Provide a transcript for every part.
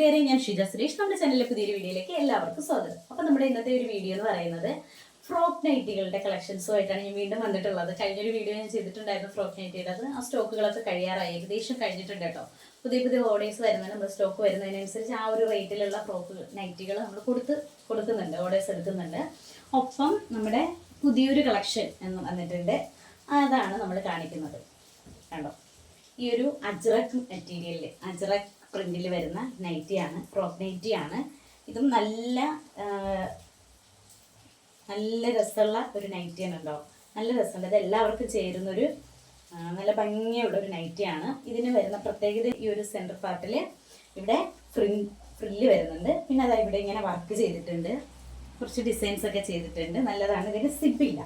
കൂട്ടുകാരെ ഞാൻ ഷിജ സുരേഷ്. നമ്മുടെ ചാനലിലെ പുതിയൊരു വീഡിയോയിലേക്ക് എല്ലാവർക്കും സ്വാഗതം. അപ്പോൾ നമ്മുടെ ഇന്നത്തെ ഒരു വീഡിയോ എന്ന് പറയുന്നത് ഫ്രോക്ക് നൈറ്റികളുടെ കളക്ഷൻസുമായിട്ടാണ് ഞാൻ വീണ്ടും വന്നിട്ടുള്ളത്. കഴിഞ്ഞൊരു വീഡിയോ ഞാൻ ചെയ്തിട്ടുണ്ടായിരുന്നു ഫ്രോക്ക് നൈറ്റിയുടെ അത് ആ സ്റ്റോക്കുകളൊക്കെ കഴിയാറായി. ഏകദേശം കഴിഞ്ഞിട്ടുണ്ട് കേട്ടോ. പുതിയ പുതിയ ഓർഡേഴ്സ് വരുന്നത് നമ്മൾ സ്റ്റോക്ക് വരുന്നതിനനുസരിച്ച് ആ ഒരു റേറ്റിലുള്ള ഫ്രോക്ക് നൈറ്റികൾ നമ്മൾ കൊടുത്ത് കൊടുക്കുന്നുണ്ട്. ഓർഡേഴ്സ് എടുക്കുന്നുണ്ട്. ഒപ്പം നമ്മുടെ പുതിയൊരു കളക്ഷൻ എന്ന് വന്നിട്ടുണ്ട്. അതാണ് നമ്മൾ കാണിക്കുന്നത്. കണ്ടോ? ഈ ഒരു അജ്രക് മെറ്റീരിയലിൽ അജ്രക് പ്രിന്റിൽ വരുന്ന നൈറ്റിയാണ് ക്രോപ്പ് നൈറ്റിയാണ് ഇതും നല്ല നല്ല രസമുള്ള ഒരു നൈറ്റിയാണ് ഉണ്ടോ നല്ല രസമുണ്ട്. ഇത് എല്ലാവർക്കും ചേരുന്നൊരു നല്ല ഭംഗിയുള്ള ഒരു നൈറ്റിയാണ് ഇതിന് വരുന്ന പ്രത്യേകത ഈ ഒരു സെന്റർ പാർട്ടിൽ ഇവിടെ ഫ്രിൻ ഫ്രില്ല് വരുന്നുണ്ട്. പിന്നെ അതാ ഇവിടെ ഇങ്ങനെ വർക്ക് ചെയ്തിട്ടുണ്ട്. കുറച്ച് ഡിസൈൻസ് ഒക്കെ ചെയ്തിട്ടുണ്ട്. നല്ലതാണ്. ഇതിന് സിബില്ല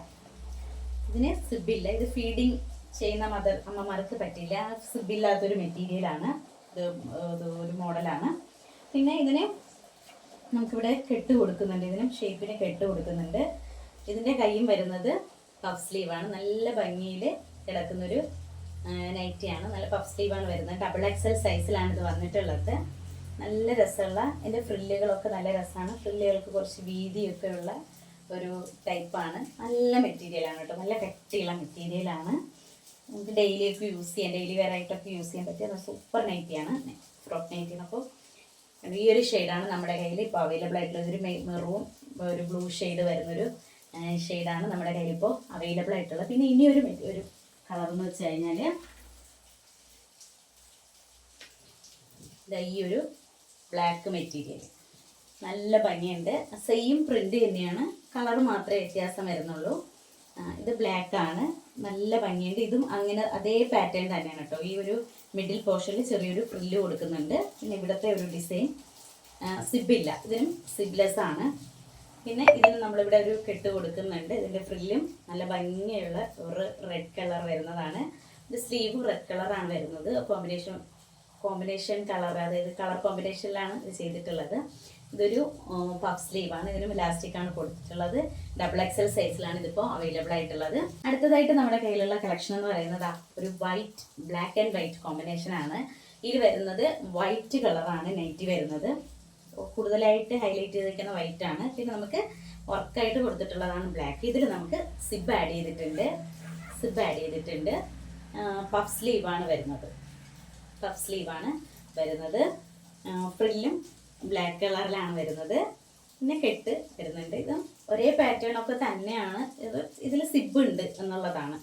ഇതിന് സിബില്ല ഇത് ഫീഡിങ് ചെയ്യുന്ന മദർ അമ്മമാർക്ക് പറ്റില്ല സിബില്ലാത്തൊരു മെറ്റീരിയലാണ് ഇത് ഒരു മോഡലാണ്. പിന്നെ ഇതിന് നമുക്കിവിടെ കെട്ട് കൊടുക്കുന്നുണ്ട്. ഇതിനും ഷേപ്പിന് കെട്ട് കൊടുക്കുന്നുണ്ട്. ഇതിന്റെ കൈയും വരുന്നത് പഫ് സ്ലീവാണ് നല്ല ഭംഗിയിൽ കിടക്കുന്നൊരു നൈറ്റിയാണ് നല്ല പഫ് സ്ലീവാണ് വരുന്നത്. ഡബിൾ എക്സൽ സൈസിലാണ് ഇത് വന്നിട്ടുള്ളത്. നല്ല രസമുള്ള എന്റെ ഫ്രില്ലുകളൊക്കെ നല്ല രസമാണ്. ഫ്രില്ലുകൾക്ക് കുറച്ച് വീതിയൊക്കെ ഉള്ള ഒരു ടൈപ്പാണ് നല്ല മെറ്റീരിയലാണ് കേട്ടോ. നല്ല കട്ടിയുള്ള മെറ്റീരിയലാണ് നമുക്ക് ഡെയിലി ഒക്കെ യൂസ് ചെയ്യാം. ഡെയിലി ആയിട്ടൊക്കെ യൂസ് ചെയ്യാൻ പറ്റിയ സൂപ്പർ നൈറ്റിയാണ് ഫ്രോക്ക് നൈറ്റി അപ്പോൾ ഈ ഒരു ഷെയ്ഡാണ് നമ്മുടെ കയ്യിൽ ഇപ്പോൾ അവൈലബിൾ ആയിട്ടുള്ള ഒരു മെറൂൺ ഒരു ബ്ലൂ ഷെയ്ഡ് വരുന്നൊരു ഷെയ്ഡാണ് നമ്മുടെ കയ്യിൽ ഇപ്പോൾ അവൈലബിൾ ആയിട്ടുള്ളത്. പിന്നെ ഇനി ഒരു ഒരു കളർ എന്ന് വെച്ച് കഴിഞ്ഞാൽ ഈ ഒരു ബ്ലാക്ക് മെറ്റീരിയൽ നല്ല ഭംഗിയുണ്ട്. സെയിം പ്രിന്റ് തന്നെയാണ്. കളർ മാത്രമേ വ്യത്യാസം വരുന്നുള്ളൂ. ഇത് ബ്ലാക്ക് ആണ്. നല്ല ഭംഗിയുണ്ട്. ഇതും അങ്ങനെ അതേ പാറ്റേൺ തന്നെയാണ് കേട്ടോ. ഈ ഒരു മിഡിൽ പോർഷനിൽ ചെറിയൊരു ഫ്രില്ല് കൊടുക്കുന്നുണ്ട്. പിന്നെ ഇവിടുത്തെ ഒരു ഡിസൈൻ സിബില്ല ഇതിനും സിബ്ലെസ് ആണ്. പിന്നെ ഇതിന് നമ്മളിവിടെ ഒരു കെട്ട് കൊടുക്കുന്നുണ്ട്. ഇതിന്റെ ഫ്രില്ലും നല്ല ഭംഗിയുള്ള ഒരു റെഡ് കളർ വരുന്നതാണ്. ഇത് സ്ലീവും റെഡ് കളറാണ് വരുന്നത്. കോമ്പിനേഷൻ കോമ്പിനേഷൻ കളർ അതായത് കളർ കോമ്പിനേഷനിലാണ് ഇത് ചെയ്തിട്ടുള്ളത്. ഇതൊരു പഫ് സ്ലീവാണ് ഇതിനും ഇലാസ്റ്റിക് ആണ് കൊടുത്തിട്ടുള്ളത്. ഡബിൾ എക്സൽ സൈസിലാണ് ഇതിപ്പോൾ അവൈലബിൾ ആയിട്ടുള്ളത്. അടുത്തതായിട്ട് നമ്മുടെ കയ്യിലുള്ള കളക്ഷൻ എന്ന് പറയുന്നത് ഒരു white black and white combination ആണ്. ഇതിൽ വരുന്നത് വൈറ്റ് കളറാണ് നൈറ്റി വരുന്നത്. കൂടുതലായിട്ട് ഹൈലൈറ്റ് ചെയ്തിരിക്കുന്ന വൈറ്റ് ആണ്. പിന്നെ നമുക്ക് വർക്കായിട്ട് കൊടുത്തിട്ടുള്ളതാണ് ബ്ലാക്ക് ഇതിൽ നമുക്ക് സിബ് ആഡ് ചെയ്തിട്ടുണ്ട്. സിബ് ആഡ് ചെയ്തിട്ടുണ്ട്. പഫ് സ്ലീവ് ആണ് വരുന്നത്. പഫ് സ്ലീവാണ് വരുന്നത്. ഫ്രില്ലും ബ്ലാക്ക് കളറിലാണ് വരുന്നത്. പിന്നെ കെട്ട് വരുന്നുണ്ട്. ഇതും ഒരേ പാറ്റേൺ ഒക്കെ തന്നെയാണ്. ഇത് ഇതിൽ സിബ് ഉണ്ട് എന്നുള്ളതാണ്.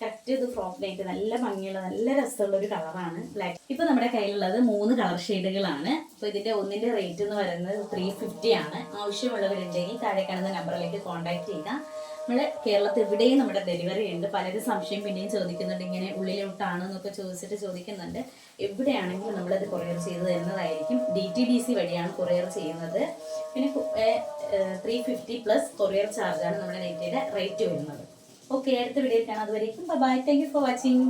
കറക്റ്റ് ഇത് ഫ്രോക്ക് നൈറ്റ് നല്ല ഭംഗിയുള്ള നല്ല രസമുള്ള ഒരു കളറാണ് ബ്ലാക്ക് ഇപ്പൊ നമ്മുടെ കയ്യിലുള്ളത് മൂന്ന് കളർ ഷെയ്ഡുകളാണ് അപ്പോൾ ഇതിന്റെ ഒന്നിന്റെ റേറ്റ് എന്ന് പറയുന്നത് ത്രീ ഫിഫ്റ്റി ആണ്. ആവശ്യമുള്ളവരുണ്ടെങ്കിൽ താഴെ കാണുന്ന നമ്പറിലേക്ക് കോൺടാക്ട് ചെയ്യുക. നമ്മൾ കേരളത്തിൽ എവിടെയും നമ്മുടെ ഡെലിവറി ഉണ്ട്. പലരും സംശയം പിന്നെയും ചോദിക്കുന്നുണ്ട്. ഇങ്ങനെ ഉള്ളിലോട്ടാണ് എന്നൊക്കെ ചോദിച്ചിട്ട് ചോദിക്കുന്നുണ്ട്. എവിടെയാണെങ്കിലും നമ്മളത് കൊറിയർ ചെയ്ത് തരുന്നതായിരിക്കും. ഡി ടി ഡി സി വഴിയാണ് കൊറിയർ ചെയ്യുന്നത്. പിന്നെ ത്രീ ഫിഫ്റ്റി പ്ലസ് കൊറിയർ ചാർജാണ് നമ്മുടെ നെറ്റിയുടെ റേറ്റ് വരുന്നത്. ഓക്കെ അടുത്ത വീഡിയോയിൽ കാണാം. അതുവരേക്കും bye thank you for watching